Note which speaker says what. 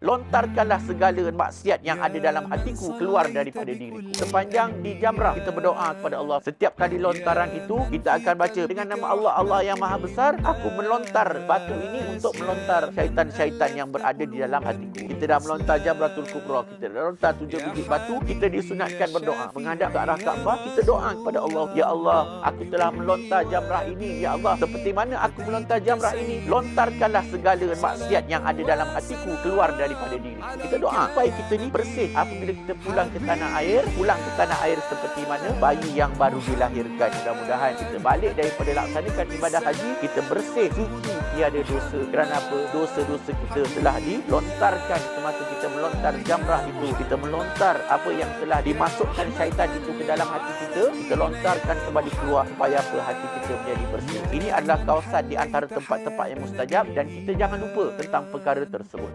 Speaker 1: Lontarkanlah segala maksiat yang ada dalam hatiku keluar daripada diriku. Sepanjang di jamrah kita berdoa kepada Allah. Setiap kali lontaran itu kita akan baca dengan nama Allah Allah yang Maha Besar. Aku melontar batu ini untuk melontar syaitan-syaitan yang berada di dalam hatiku. Kita dah melontar jamratul kubra. Kita dah melontar tujuh biji batu. Kita disunatkan berdoa menghadap ke arah Kaabah. Kita doa kepada Allah. Ya Allah, aku telah melontar jamrah ini. Ya Allah, seperti mana aku melontar jamrah ini? Lontarkanlah segala maksiat yang ada dalam hatiku keluar daripada diri. Kita doa supaya kita ni bersih apabila kita pulang ke tanah air, pulang ke tanah air seperti mana bayi yang baru dilahirkan. Mudah-mudahan kita balik daripada laksanakan ibadah haji, kita bersih, suci, tiada dosa. Kerana apa? Dosa-dosa kita telah dilontarkan semasa kita melontar jamrah itu. Kita melontar apa yang telah dimasukkan syaitan itu ke dalam hati kita. Kita lontarkan kembali keluar supaya apa? Hati kita menjadi bersih. Ini adalah kawasan di antara tempat-tempat yang mustajab dan kita jangan lupa tentang perkara tersebut.